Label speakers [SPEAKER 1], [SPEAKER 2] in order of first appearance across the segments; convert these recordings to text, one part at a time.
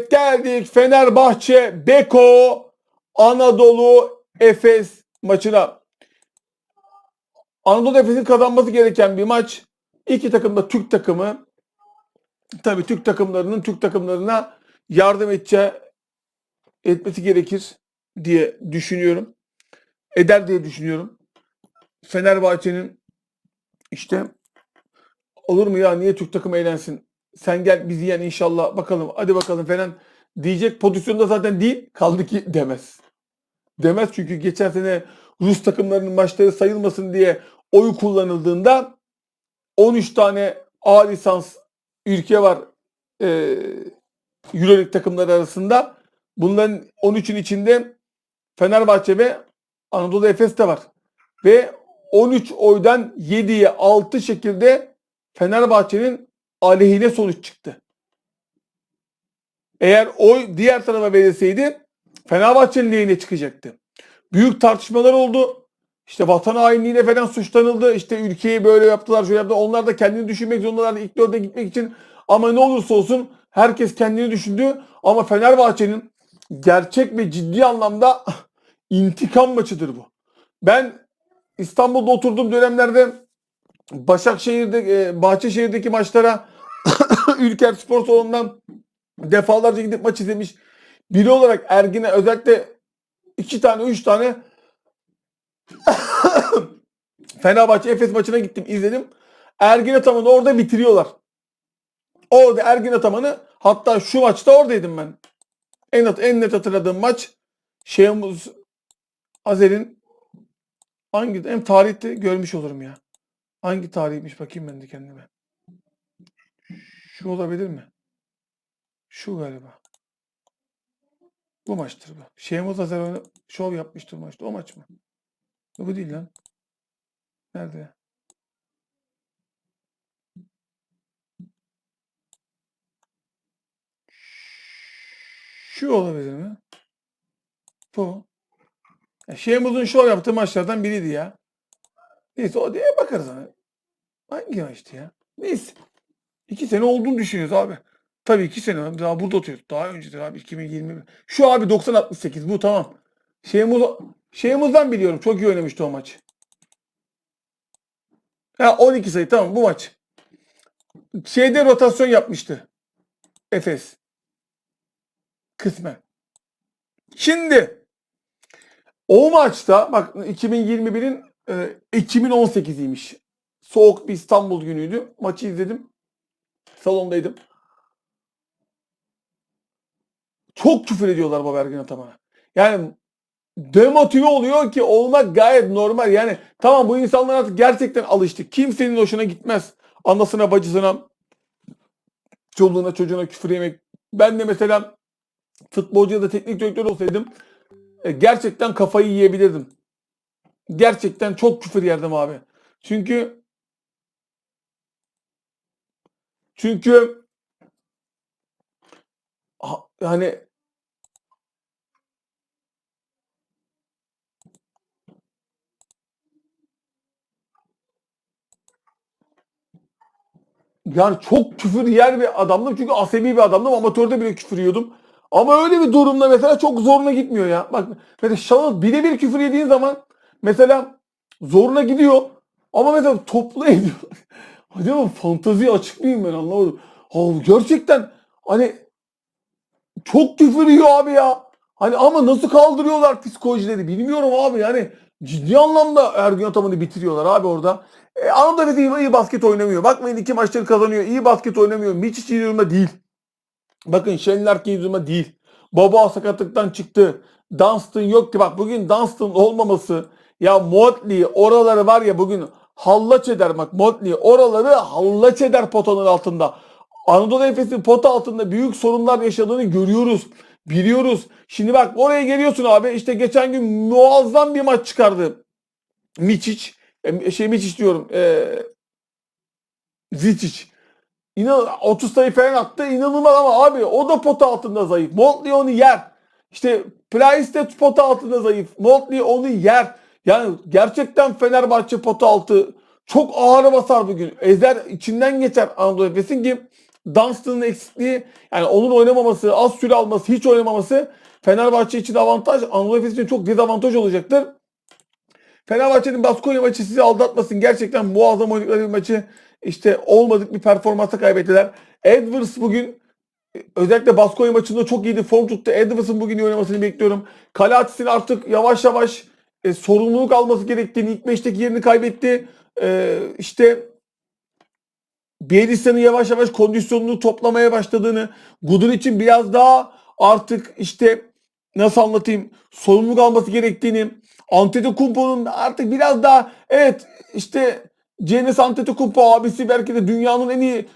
[SPEAKER 1] Evet geldik Fenerbahçe Beko Anadolu Efes maçına. Anadolu Efes'in kazanması gereken bir maç. İki takım da Türk takımı. Tabii Türk takımlarının Türk takımlarına yardım edeceği etmesi gerekir diye düşünüyorum. Eder diye düşünüyorum. Fenerbahçe'nin işte olur mu ya niye Türk takımı eğlensin? Sen gel bizi yen inşallah bakalım hadi bakalım falan diyecek pozisyonda zaten değil kaldı ki demez. Demez çünkü geçen sene Rus takımlarının maçları sayılmasın diye oy kullanıldığında 13 tane A lisans ülke var e, Euroleague takımları arasında. Bunların 13'ün içinde Fenerbahçe ve Anadolu Efes de var. Ve 13 oydan 7'ye 6 şekilde Fenerbahçe'nin aleyhine sonuç çıktı. Eğer oy diğer tarafa verilseydi Fenerbahçe'nin lehine çıkacaktı. Büyük tartışmalar oldu. İşte vatan hainliğine falan suçlanıldı. İşte ülkeyi böyle yaptılar, şöyle yaptılar. Onlar da kendini düşünmek zorundalar ilk dörde gitmek için. Ama ne olursa olsun herkes kendini düşündü. Ama Fenerbahçe'nin gerçek ve ciddi anlamda intikam maçıdır bu. Ben İstanbul'da oturduğum dönemlerde Başakşehir'de, e, Bahçeşehir'deki maçlara Ülker Spor Salonu'ndan defalarca gidip maç izlemiş biri olarak Ergin'e özellikle iki tane, üç tane Fenerbahçe Efes maçına gittim, izledim. Ergin Ataman'ı orada bitiriyorlar. Orada Ergin Ataman'ı hatta şu maçta oradaydım ben. En, en net hatırladığım maç Şeyhmuz Azer'in hangi hem tarihte görmüş olurum ya. Hangi tarihmiş bakayım ben de kendime. Şu olabilir mi? Şu galiba. Bu maçtır bu. Şeyhmuz Azer oyna- şov yapmıştır maçta. O maç mı? Bu değil lan. Nerede? Şu olabilir mi? Bu. Ya Şeyhmuz'un şov yaptığı maçlardan biriydi ya. Neyse o diye bakarız ona. Hangi maçtı ya? Neyse. İki sene olduğunu düşünüyoruz abi. Tabii iki sene. Daha burada oturuyoruz. Daha öncedir abi 2021. Şu abi 90-68 bu tamam. Şeyhmuz, Şeyhmuz'dan biliyorum. Çok iyi oynamıştı o maç. Ha 12 sayı tamam bu maç. Şeyde rotasyon yapmıştı. Efes. Kısmen. Şimdi o maçta bak 2021'in e, 2018'iymiş. Soğuk bir İstanbul günüydü. Maçı izledim. Salondaydım. Çok küfür ediyorlar Baba Ergin Ataman'a. Yani demotive oluyor ki olmak gayet normal. Yani tamam bu insanlar artık gerçekten alıştı. Kimsenin hoşuna gitmez. Anasına, bacısına, çoluğuna, çocuğuna küfür yemek. Ben de mesela futbolcu ya da teknik direktör olsaydım e, gerçekten kafayı yiyebilirdim. Gerçekten çok küfür yerdim abi. Çünkü çünkü yani yani çok küfür yer bir adamdım. Çünkü asabi bir adamdım. Amatörde bile küfür yiyordum. Ama öyle bir durumda mesela çok zoruna gitmiyor ya. Bak mesela Şahıs birebir küfür yediğin zaman mesela zoruna gidiyor. Ama mesela toplu ediyor. Acaba fantaziye açık mıyım ben anlamadım. Abi gerçekten hani çok küfür yiyor abi ya. Hani ama nasıl kaldırıyorlar psikolojileri bilmiyorum abi yani ciddi anlamda Ergün Ataman'ı bitiriyorlar abi orada. E, Anadolu iyi, iyi basket oynamıyor. Bakmayın iki maçları kazanıyor. İyi basket oynamıyor. Miçic iyi durumda değil. Bakın Şenler iyi durumda değil. Baba sakatlıktan çıktı. Dunstan yok ki bak bugün Dunstan olmaması ya Motley oraları var ya bugün hallaç eder bak Motley oraları hallaç eder potanın altında. Anadolu Efes'in pota altında büyük sorunlar yaşadığını görüyoruz. Biliyoruz. Şimdi bak oraya geliyorsun abi. İşte geçen gün muazzam bir maç çıkardı. Miçic. E, Şey Miçic diyorum. E, Ziçic. İnan 30 sayı falan attı. İnanılmaz ama abi o da pota altında zayıf. Motley onu yer. İşte Price de pota altında zayıf. Motley onu yer. Yani gerçekten Fenerbahçe pota altı çok ağır basar bugün. Ezer içinden geçer Anadolu Efes'in ki Dunstan'ın eksikliği yani onun oynamaması, az süre alması, hiç oynamaması Fenerbahçe için avantaj, Anadolu Efes için çok dezavantaj olacaktır. Fenerbahçe'nin Baskonya maçı sizi aldatmasın. Gerçekten muazzam oynadıkları bir maçı işte olmadık bir performansa kaybettiler. Edwards bugün özellikle Baskonya maçında çok iyiydi. Form tuttu. Edwards'ın bugün iyi oynamasını bekliyorum. Kalatis'in artık yavaş yavaş e, sorumluluk alması gerektiğini, ilk beşteki yerini kaybetti. E, işte Bielitsa'nın yavaş yavaş kondisyonunu toplamaya başladığını, Gudun için biraz daha artık işte nasıl anlatayım sorumluluk alması gerektiğini, Antetokounmpo'nun artık biraz daha evet işte Giannis Antetokounmpo abisi belki de dünyanın en iyi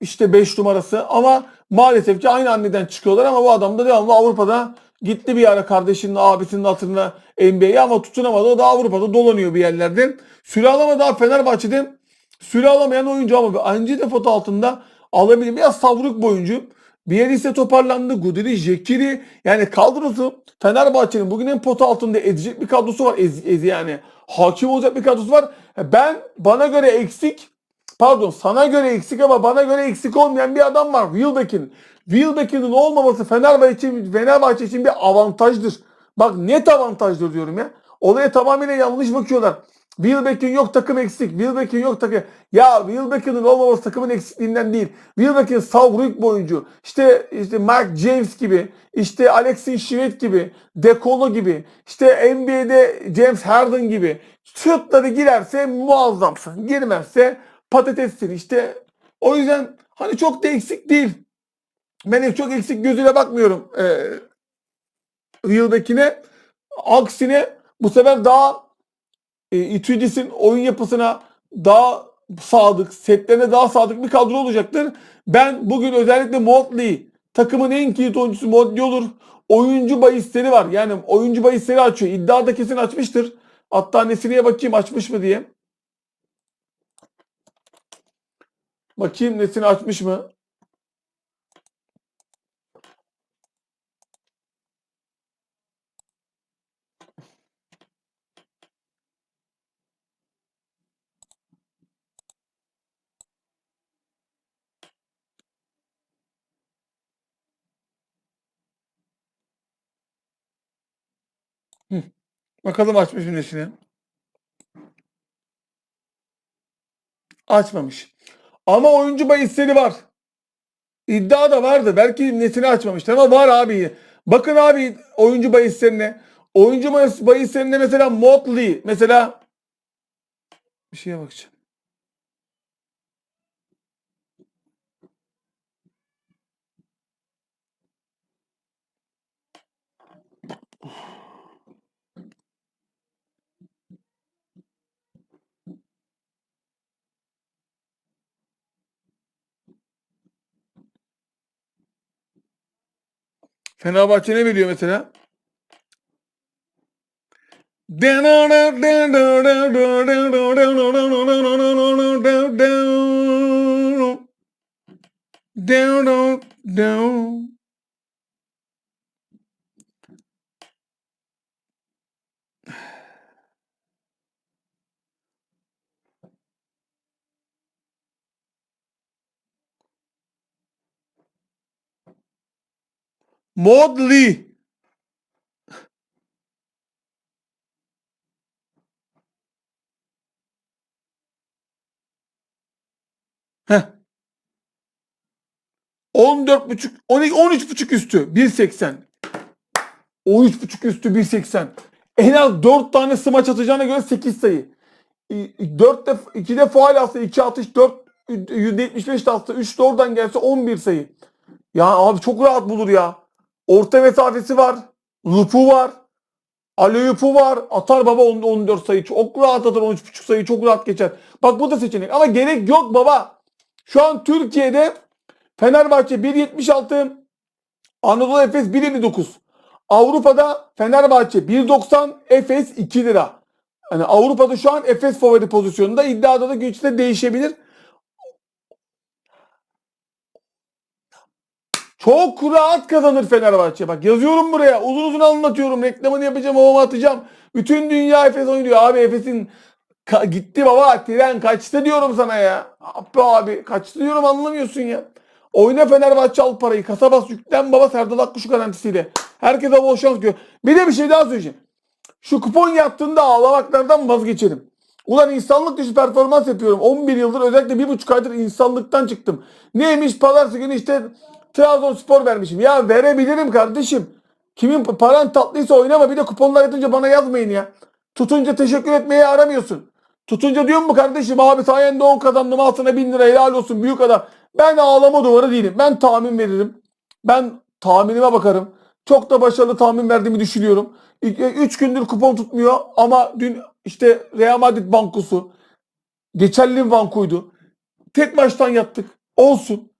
[SPEAKER 1] işte 5 numarası ama maalesef ki aynı anneden çıkıyorlar ama bu adam da devamlı Avrupa'da gitti bir ara kardeşinin abisinin hatırına NBA'ye ama tutunamadı. O da Avrupa'da dolanıyor bir yerlerde. Süre alamadı daha Fenerbahçe'de süre oyuncu ama Anci de foto altında alabilir. Biraz savruk bir oyuncu. Bielitsa toparlandı. Guduri, Jekiri yani kadrosu Fenerbahçe'nin bugün en pot altında ezecek bir kadrosu var. Ez, ez yani hakim olacak bir kadrosu var. Ben bana göre eksik pardon sana göre eksik ama bana göre eksik olmayan bir adam var. Wilbeck'in. Wilbeck'in olmaması Fenerbahçe için, Fenerbahçe için bir avantajdır. Bak net avantajdır diyorum ya. Olaya tamamen yanlış bakıyorlar. Wilbeck'in yok takım eksik. Wilbeck'in yok takım. Ya Wilbeck'in olmaması takımın eksikliğinden değil. Wilbeck'in savruk bir oyuncu. İşte, işte Mark James gibi. işte Alexis Şivet gibi. Dekolo gibi. işte NBA'de James Harden gibi. Şutları girerse muazzamsın. Girmezse patatessin. İşte o yüzden hani çok da eksik değil. Ben çok eksik gözüyle bakmıyorum. Ee, Wilbeck'ine. Aksine bu sefer daha e, Itudis'in oyun yapısına daha sadık, setlerine daha sadık bir kadro olacaktır. Ben bugün özellikle Motley takımın en kilit oyuncusu Motley olur. Oyuncu bahisleri var. Yani oyuncu bahisleri açıyor. İddia da kesin açmıştır. Hatta Nesli'ye bakayım açmış mı diye. Bakayım Nesini açmış mı? Hı. Bakalım açmış mı Nesini? Açmamış. Ama oyuncu bahisleri var. İddia da vardı. Belki netini açmamıştır ama var abi. Bakın abi oyuncu bahislerine. Oyuncu bahis- bahislerinde mesela Motley mesela bir şeye bakacağım. Fenerbahçe ne veriyor mesela? Modley. Heh. 14.5 12 13.5 üstü 1.80. 13.5 üstü 1.80. En az 4 tane smaç atacağına göre 8 sayı. 4 de 2 de faal atsa 2 atış 4 %75 de atsa 3 de oradan gelse 11 sayı. Ya abi çok rahat bulur ya. Orta mesafesi var. Lupu var. Aleyupu var. Atar baba 14 sayı. Çok rahat atar 13.5 sayı. Çok rahat geçer. Bak bu da seçenek. Ama gerek yok baba. Şu an Türkiye'de Fenerbahçe 1.76 Anadolu Efes 1.59. Avrupa'da Fenerbahçe 1.90 Efes 2 lira. Yani Avrupa'da şu an Efes favori pozisyonunda. İddiada da güçte değişebilir. Çok rahat kazanır Fenerbahçe. Bak yazıyorum buraya. Uzun uzun anlatıyorum. Reklamını yapacağım, havama atacağım. Bütün dünya Efes oynuyor. Abi Efes'in gitti baba. Tren kaçtı diyorum sana ya. Abi abi kaçtı diyorum anlamıyorsun ya. Oyna Fenerbahçe al parayı. Kasa bas yüklen baba Serdal Akkuşu garantisiyle. Herkese bol şans diyor. Bir de bir şey daha söyleyeceğim. Şu kupon yattığında ağlamaklardan vazgeçerim. Ulan insanlık dışı performans yapıyorum. 11 yıldır özellikle bir buçuk aydır insanlıktan çıktım. Neymiş pazartesi günü işte Trabzonspor vermişim. Ya verebilirim kardeşim. Kimin paran tatlıysa oynama bir de kuponlar yatınca bana yazmayın ya. Tutunca teşekkür etmeyi aramıyorsun. Tutunca diyor mu kardeşim abi sayende 10 kazandım altına 1000 lira helal olsun büyük adam. Ben ağlama duvarı değilim. Ben tahmin veririm. Ben tahminime bakarım. Çok da başarılı tahmin verdiğimi düşünüyorum. 3 gündür kupon tutmuyor ama dün işte Real Madrid bankosu geçerli bankuydu. Tek maçtan yattık. Olsun.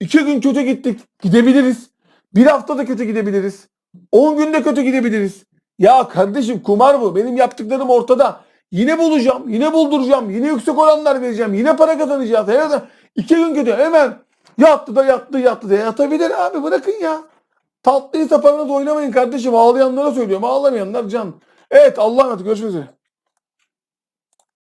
[SPEAKER 1] 2 gün kötü gittik. Gidebiliriz. Bir hafta da kötü gidebiliriz. 10 günde kötü gidebiliriz. Ya kardeşim kumar bu. Benim yaptıklarım ortada. Yine bulacağım. Yine bulduracağım. Yine yüksek oranlar vereceğim. Yine para kazanacağız. Hemen iki gün kötü. Hemen yattı da yattı yattı da yatabilir abi. Bırakın ya. Tatlıysa paranızı oynamayın kardeşim. Ağlayanlara söylüyorum. Ağlamayanlar can. Evet Allah'a emanet. Görüşmek üzere.